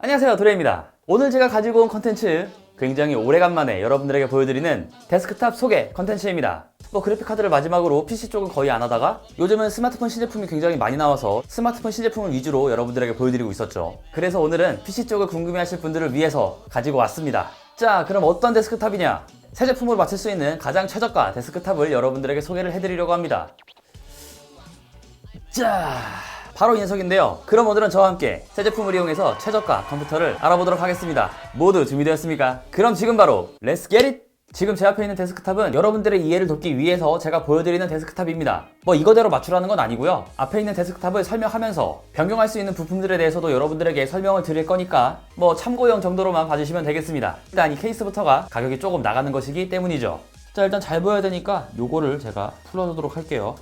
안녕하세요 도레입니다. 오늘 제가 가지고 온 컨텐츠 굉장히 오래간만에 여러분들에게 보여드리는 데스크탑 소개 컨텐츠입니다. 뭐 그래픽카드를 마지막으로 PC 쪽은 거의 안 하다가 요즘은 스마트폰 신제품이 굉장히 많이 나와서 스마트폰 신제품을 위주로 여러분들에게 보여드리고 있었죠. 그래서 오늘은 PC 쪽을 궁금해하실 분들을 위해서 가지고 왔습니다. 자 그럼 어떤 데스크탑이냐? 새 제품으로 맞출 수 있는 가장 최저가 데스크탑을 여러분들에게 소개를 해드리려고 합니다. 자, 바로 이 녀석인데요. 그럼 오늘은 저와 함께 새 제품을 이용해서 최저가 컴퓨터를 알아보도록 하겠습니다. 모두 준비되었습니까? 그럼 지금 바로 get it! 지금 제 앞에 있는 데스크탑은 여러분들의 이해를 돕기 위해서 제가 보여드리는 데스크탑입니다. 뭐 이거대로 맞추라는 건 아니고요. 앞에 있는 데스크탑을 설명하면서 변경할 수 있는 부품들에 대해서도 여러분들에게 설명을 드릴 거니까 뭐 참고용 정도로만 봐주시면 되겠습니다. 일단 이 케이스부터가 가격이 조금 나가는 것이기 때문이죠. 자 일단 잘 보여야 되니까 요거를 제가 풀어주도록 할게요.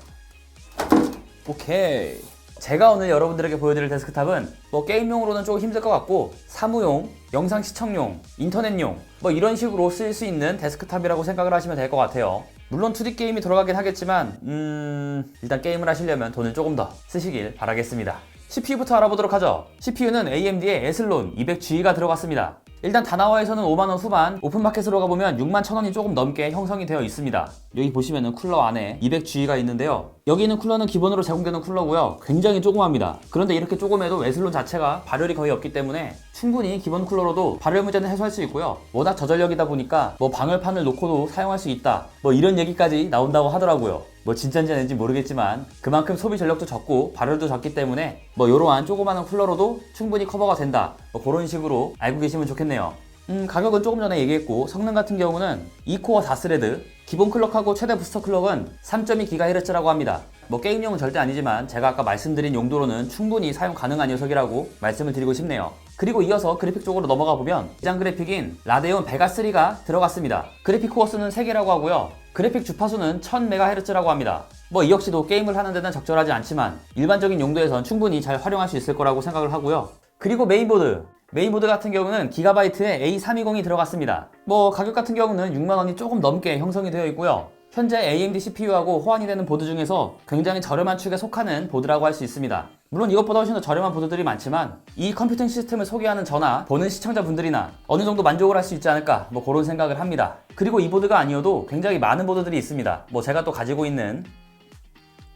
오케이. 제가 오늘 여러분들에게 보여드릴 데스크탑은 뭐 게임용으로는 조금 힘들 것 같고 사무용, 영상 시청용, 인터넷용 뭐 이런 식으로 쓰일 수 있는 데스크탑이라고 생각을 하시면 될 것 같아요. 물론 2D 게임이 들어가긴 하겠지만 음 일단 게임을 하시려면 돈을 조금 더 쓰시길 바라겠습니다. CPU부터 알아보도록 하죠. CPU는 AMD의 에슬론 200G가 들어갔습니다. 일단 다나와에서는 5만원 후반, 오픈마켓으로 가보면 6만 1천원이 조금 넘게 형성이 되어 있습니다. 여기 보시면은 쿨러 안에 200G가 있는데요. 여기 있는 쿨러는 기본으로 제공되는 쿨러고요. 굉장히 조그맣니다. 그런데 이렇게 조그매도 에슬론 자체가 발열이 거의 없기 때문에 충분히 기본 쿨러로도 발열 문제는 해소할 수 있고요. 워낙 저전력이다 보니까 뭐 방열판을 놓고도 사용할 수 있다. 뭐 이런 얘기까지 나온다고 하더라고요. 뭐 진짜인지 아닌지 모르겠지만 그만큼 소비 전력도 적고 발열도 적기 때문에 뭐 이러한 조그마한 쿨러로도 충분히 커버가 된다. 뭐 그런 식으로 알고 계시면 좋겠네요. 음, 가격은 조금 전에 얘기했고 성능 같은 경우는 2코어 4스레드 기본 클럭하고 최대 부스터 클럭은 3.2GHz라고 합니다. 뭐 게임용은 절대 아니지만 제가 아까 말씀드린 용도로는 충분히 사용 가능한 녀석이라고 말씀을 드리고 싶네요. 그리고 이어서 그래픽 쪽으로 넘어가 보면 기장 그래픽인 라데온 베가3가 들어갔습니다. 그래픽 코어 수는 3개라고 하고요. 그래픽 주파수는 1000MHz라고 합니다. 뭐 이 역시도 게임을 하는 데는 적절하지 않지만 일반적인 용도에선 충분히 잘 활용할 수 있을 거라고 생각을 하고요. 그리고 메인보드. 메인보드 같은 경우는 기가바이트의 A320이 들어갔습니다. 뭐 가격 같은 경우는 6만원이 조금 넘게 형성이 되어 있고요. 현재 AMD CPU하고 호환이 되는 보드 중에서 굉장히 저렴한 축에 속하는 보드라고 할 수 있습니다. 물론 이것보다 훨씬 더 저렴한 보드들이 많지만 이 컴퓨팅 시스템을 소개하는 저나 보는 시청자분들이나 어느 정도 만족을 할 수 있지 않을까 뭐 그런 생각을 합니다. 그리고 이 보드가 아니어도 굉장히 많은 보드들이 있습니다. 뭐 제가 또 가지고 있는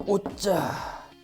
오짜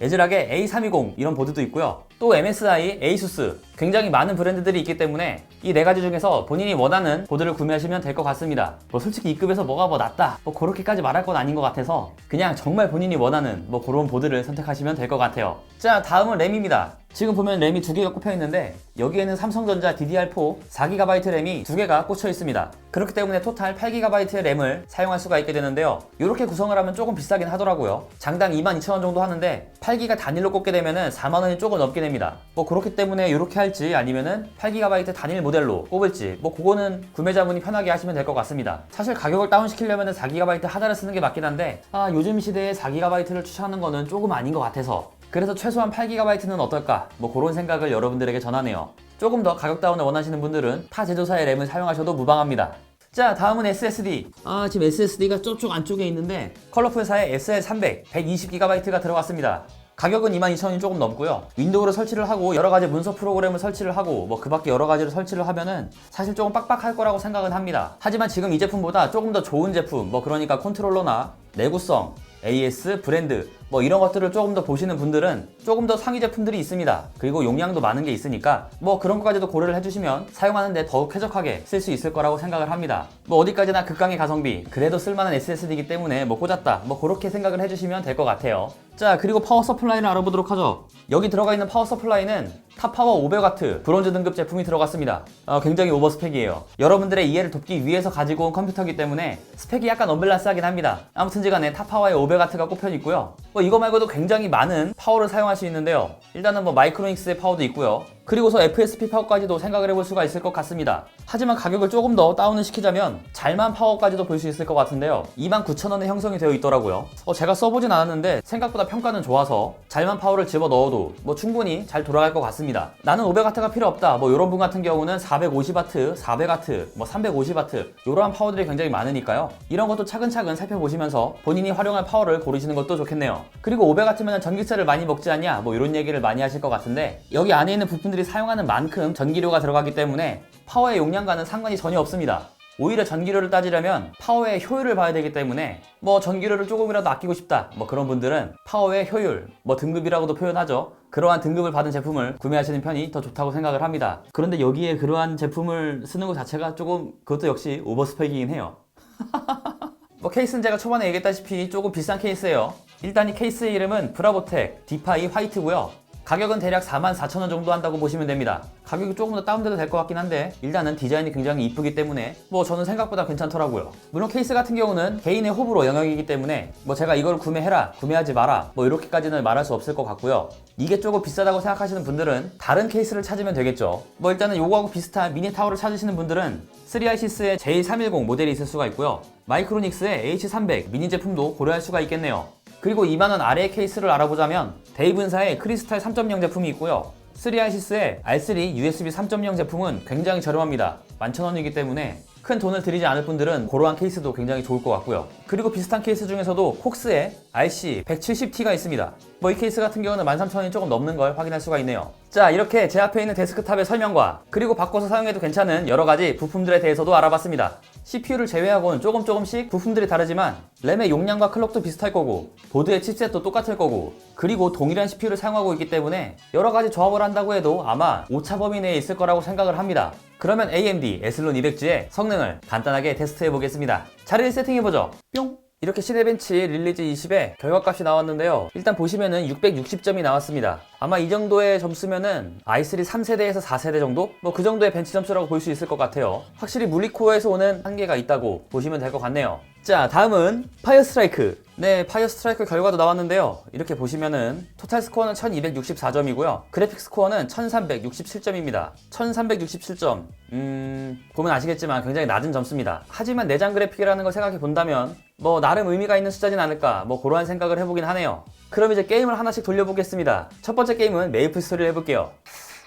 예질하게 A320 이런 보드도 있고요. 또 MSI, ASUS 굉장히 많은 브랜드들이 있기 때문에 이 네 가지 중에서 본인이 원하는 보드를 구매하시면 될 것 같습니다. 뭐 솔직히 이 급에서 뭐가 뭐 낫다 뭐 그렇게까지 말할 건 아닌 것 같아서 그냥 정말 본인이 원하는 뭐 그런 보드를 선택하시면 될 것 같아요. 자 다음은 램입니다. 지금 보면 램이 두 개가 꼽혀 있는데 여기에는 삼성전자 DDR4 4GB 램이 두 개가 꽂혀 있습니다. 그렇기 때문에 토탈 8GB의 램을 사용할 수가 있게 되는데요. 이렇게 구성을 하면 조금 비싸긴 하더라고요. 장당 22,000원 정도 하는데 8기가 단일로 꽂게 되면은 4만 원이 조금 넘게 됩니다. 뭐 그렇기 때문에 이렇게 할지 아니면은 8GB 단일 모델로 꼽을지 뭐 그거는 구매자분이 편하게 하시면 될 것 같습니다. 사실 가격을 다운 시키려면은 4GB 하나를 쓰는 게 맞긴 한데 아 요즘 시대에 4GB를 추천하는 거는 조금 아닌 것 같아서 그래서 최소한 8GB는 어떨까? 뭐 그런 생각을 여러분들에게 전하네요. 조금 더 가격 다운을 원하시는 분들은 타 제조사의 램을 사용하셔도 무방합니다. 자, 다음은 SSD. 아, 지금 SSD가 저쪽 안쪽에 있는데 컬러풀사의 SL300 120GB가 들어갔습니다. 가격은 22,000원이 조금 넘고요. 윈도우를 설치를 하고 여러 가지 문서 프로그램을 설치를 하고 뭐 그 밖에 여러 가지를 설치를 하면은 사실 조금 빡빡할 거라고 생각은 합니다. 하지만 지금 이 제품보다 조금 더 좋은 제품, 뭐 그러니까 컨트롤러나 내구성, AS, 브랜드 뭐 이런 것들을 조금 더 보시는 분들은 조금 더 상위 제품들이 있습니다. 그리고 용량도 많은 게 있으니까 뭐 그런 것까지도 고려를 해주시면 사용하는데 더욱 쾌적하게 쓸 수 있을 거라고 생각을 합니다. 뭐 어디까지나 극강의 가성비 그래도 쓸만한 SSD이기 때문에 뭐 꽂았다 뭐 그렇게 생각을 해주시면 될 것 같아요. 자 그리고 파워 서플라이를 알아보도록 하죠. 여기 들어가 있는 파워 서플라이는 탑파워 500W 브론즈 등급 제품이 들어갔습니다. 어, 굉장히 오버 스펙이에요. 여러분들의 이해를 돕기 위해서 가지고 온 컴퓨터이기 때문에 스펙이 약간 언밸런스하긴 합니다. 아무튼지간에 탑파워에 500W가 꼽혀 있고요. 뭐 이거 말고도 굉장히 많은 파워를 사용할 수 있는데요. 일단은 뭐 마이크로닉스의 파워도 있고요. 그리고서 FSP 파워까지도 생각을 해볼 수가 있을 것 같습니다. 하지만 가격을 조금 더 다운을 시키자면 잘만 파워까지도 볼 수 있을 것 같은데요. 29,000원에 형성이 되어 있더라고요. 어, 제가 써보진 않았는데 생각보다 평가는 좋아서 잘만 파워를 집어 넣어도 뭐 충분히 잘 돌아갈 것 같습니다. 나는 500W가 필요 없다. 뭐 이런 분 같은 경우는 450W, 400W, 뭐 350W 이러한 파워들이 굉장히 많으니까요. 이런 것도 차근차근 살펴보시면서 본인이 활용할 파워를 고르시는 것도 좋겠네요. 그리고 500W면 전기세를 많이 먹지 않냐? 뭐 이런 얘기를 많이 하실 것 같은데 여기 안에 있는 부품들이 여러분들이 사용하는 만큼 전기료가 들어가기 때문에 파워의 용량과는 상관이 전혀 없습니다. 오히려 전기료를 따지려면 파워의 효율을 봐야 되기 때문에 뭐 전기료를 조금이라도 아끼고 싶다. 뭐 그런 분들은 파워의 효율 뭐 등급이라고도 표현하죠. 그러한 등급을 받은 제품을 구매하시는 편이 더 좋다고 생각을 합니다. 그런데 여기에 그러한 제품을 쓰는 것 자체가 조금 그것도 역시 오버스펙이긴 해요. 뭐 케이스는 제가 초반에 얘기했다시피 조금 비싼 케이스예요. 일단 이 케이스의 이름은 브라보텍 디파이 화이트고요 가격은 대략 44,000원 정도 한다고 보시면 됩니다. 가격이 조금 더 다운돼도 될 것 같긴 한데 일단은 디자인이 굉장히 이쁘기 때문에 뭐 저는 생각보다 괜찮더라고요. 물론 케이스 같은 경우는 개인의 호불호 영역이기 때문에 뭐 제가 이걸 구매해라, 구매하지 마라 뭐 이렇게까지는 말할 수 없을 것 같고요. 이게 조금 비싸다고 생각하시는 분들은 다른 케이스를 찾으면 되겠죠. 뭐 일단은 요거하고 비슷한 미니 타워를 찾으시는 분들은 3iSis의 J310 모델이 있을 수가 있고요. 마이크로닉스의 H300 미니 제품도 고려할 수가 있겠네요. 그리고 2만원 아래의 케이스를 알아보자면 데이븐사의 크리스탈 3.0 제품이 있고요. 3iSis의 R3 USB 3.0 제품은 굉장히 저렴합니다. 11,000원이기 때문에 큰 돈을 들이지 않을 분들은 그러한 케이스도 굉장히 좋을 것 같고요. 그리고 비슷한 케이스 중에서도 콕스의 RC 170T가 있습니다. 뭐 이 케이스 같은 경우는 13,000원이 조금 넘는 걸 확인할 수가 있네요. 자, 이렇게 제 앞에 있는 데스크탑의 설명과 그리고 바꿔서 사용해도 괜찮은 여러 가지 부품들에 대해서도 알아봤습니다. CPU를 제외하고는 조금 조금씩 부품들이 다르지만 램의 용량과 클럭도 비슷할 거고 보드의 칩셋도 똑같을 거고 그리고 동일한 CPU를 사용하고 있기 때문에 여러 가지 조합을 한다고 해도 아마 오차 범위 내에 있을 거라고 생각을 합니다. 그러면 AMD 에슬론 200G의 성능을 간단하게 테스트해 보겠습니다. 자리를 세팅해 보죠. 뿅! 이렇게 시네벤치 릴리즈 20의 결과값이 나왔는데요. 일단 보시면은 660점이 나왔습니다. 아마 이 정도의 점수면은 i3 3세대에서 4세대 정도? 뭐 그 정도의 벤치 점수라고 볼 수 있을 것 같아요. 확실히 물리코어에서 오는 한계가 있다고 보시면 될 것 같네요. 자, 다음은 파이어 스트라이크. 네, 파이어 스트라이크 결과도 나왔는데요. 이렇게 보시면은 토탈 스코어는 1264점이고요. 그래픽 스코어는 1367점입니다. 1367점. 음, 보면 아시겠지만 굉장히 낮은 점수입니다. 하지만 내장 그래픽이라는 걸 생각해 본다면 뭐 나름 의미가 있는 숫자진 않을까 뭐 그러한 생각을 해보긴 하네요. 그럼 이제 게임을 하나씩 돌려보겠습니다. 첫 번째 게임은 메이플 스토리를 해볼게요.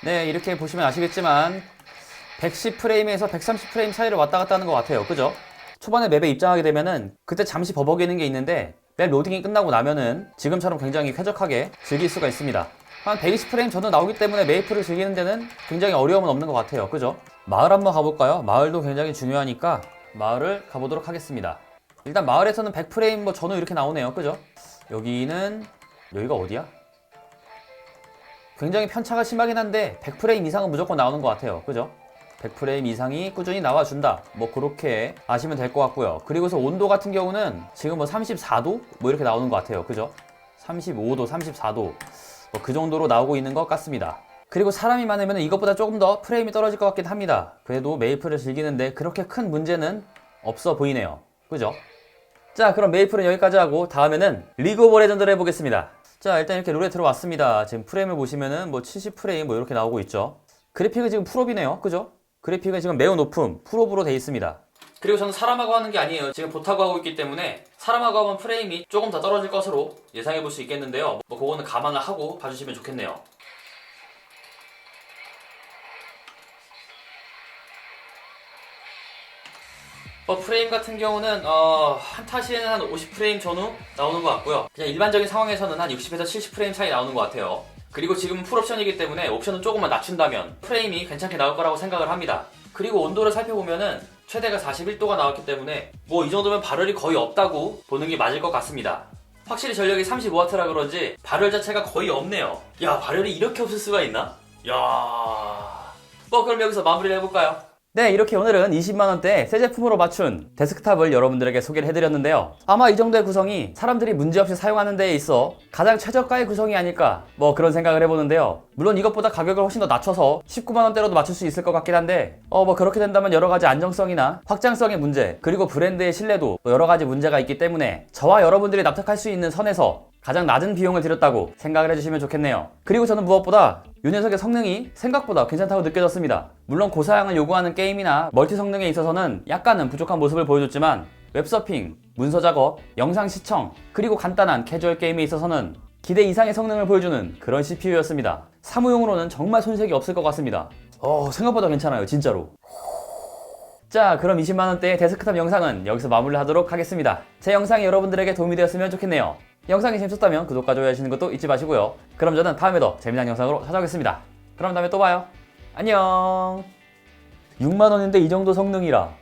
네, 이렇게 보시면 아시겠지만 110프레임에서 130프레임 사이를 왔다 갔다 하는 것 같아요. 그죠? 초반에 맵에 입장하게 되면은 그때 잠시 버벅이는 게 있는데 맵 로딩이 끝나고 나면은 지금처럼 굉장히 쾌적하게 즐길 수가 있습니다. 한 120프레임 정도 나오기 때문에 메이플을 즐기는 데는 굉장히 어려움은 없는 것 같아요. 그죠? 마을 한번 가볼까요? 마을도 굉장히 중요하니까 마을을 가보도록 하겠습니다. 일단 마을에서는 100프레임 뭐 전후 이렇게 나오네요. 그죠? 여기는 여기가 어디야? 굉장히 편차가 심하긴 한데 100프레임 이상은 무조건 나오는 것 같아요. 그죠? 100프레임 이상이 꾸준히 나와준다. 뭐 그렇게 아시면 될 것 같고요. 그리고서 온도 같은 경우는 지금 뭐 34도 뭐 이렇게 나오는 것 같아요. 그죠? 35도, 34도 뭐 그 정도로 나오고 있는 것 같습니다. 그리고 사람이 많으면 이것보다 조금 더 프레임이 떨어질 것 같긴 합니다. 그래도 메이플을 즐기는데 그렇게 큰 문제는 없어 보이네요. 그죠? 자, 그럼 메이플은 여기까지 하고 다음에는 리그 오브 레전드를 해보겠습니다. 자, 일단 이렇게 룰에 들어왔습니다. 지금 프레임을 보시면은 뭐 70프레임 뭐 이렇게 나오고 있죠. 그래픽은 지금 풀업이네요. 그죠? 그래픽은 지금 매우 높음 풀업으로 돼 있습니다. 그리고 저는 사람하고 하는 게 아니에요. 지금 보타고 하고 있기 때문에 사람하고 하면 프레임이 조금 더 떨어질 것으로 예상해 볼 수 있겠는데요. 뭐 그거는 감안을 하고 봐주시면 좋겠네요. 뭐 프레임 같은 경우는 어, 한타 시에는 한 50프레임 전후 나오는 것 같고요. 그냥 일반적인 상황에서는 한 60에서 70프레임 차이 나오는 것 같아요. 그리고 지금은 풀옵션이기 때문에 옵션을 조금만 낮춘다면 프레임이 괜찮게 나올 거라고 생각을 합니다. 그리고 온도를 살펴보면은 최대가 41도가 나왔기 때문에 뭐 이 정도면 발열이 거의 없다고 보는 게 맞을 것 같습니다. 확실히 전력이 35W라 그런지 발열 자체가 거의 없네요. 야 발열이 이렇게 없을 수가 있나? 야. 뭐 그럼 여기서 마무리를 해볼까요? 네, 이렇게 오늘은 20만원대 새 제품으로 맞춘 데스크탑을 여러분들에게 소개를 해드렸는데요. 아마 이 정도의 구성이 사람들이 문제없이 사용하는 데에 있어 가장 최저가의 구성이 아닐까 뭐 그런 생각을 해보는데요. 물론 이것보다 가격을 훨씬 더 낮춰서 19만원대로도 맞출 수 있을 것 같긴 한데 어 뭐 그렇게 된다면 여러 가지 안정성이나 확장성의 문제 그리고 브랜드의 신뢰도 뭐 여러 가지 문제가 있기 때문에 저와 여러분들이 납득할 수 있는 선에서 가장 낮은 비용을 들였다고 생각을 해주시면 좋겠네요. 그리고 저는 무엇보다 이 녀석의 성능이 생각보다 괜찮다고 느껴졌습니다. 물론 고사양을 요구하는 게임이나 멀티 성능에 있어서는 약간은 부족한 모습을 보여줬지만 웹서핑, 문서 작업, 영상 시청, 그리고 간단한 캐주얼 게임에 있어서는 기대 이상의 성능을 보여주는 그런 CPU였습니다. 사무용으로는 정말 손색이 없을 것 같습니다. 어, 생각보다 괜찮아요, 진짜로. 자, 그럼 20만원대의 데스크탑 영상은 여기서 마무리하도록 하겠습니다. 제 영상이 여러분들에게 도움이 되었으면 좋겠네요. 영상이 재밌었다면 구독과 좋아요 하시는 것도 잊지 마시고요. 그럼 저는 다음에 더 재미난 영상으로 찾아오겠습니다. 그럼 다음에 또 봐요. 안녕. 6만 원인데 이 정도 성능이라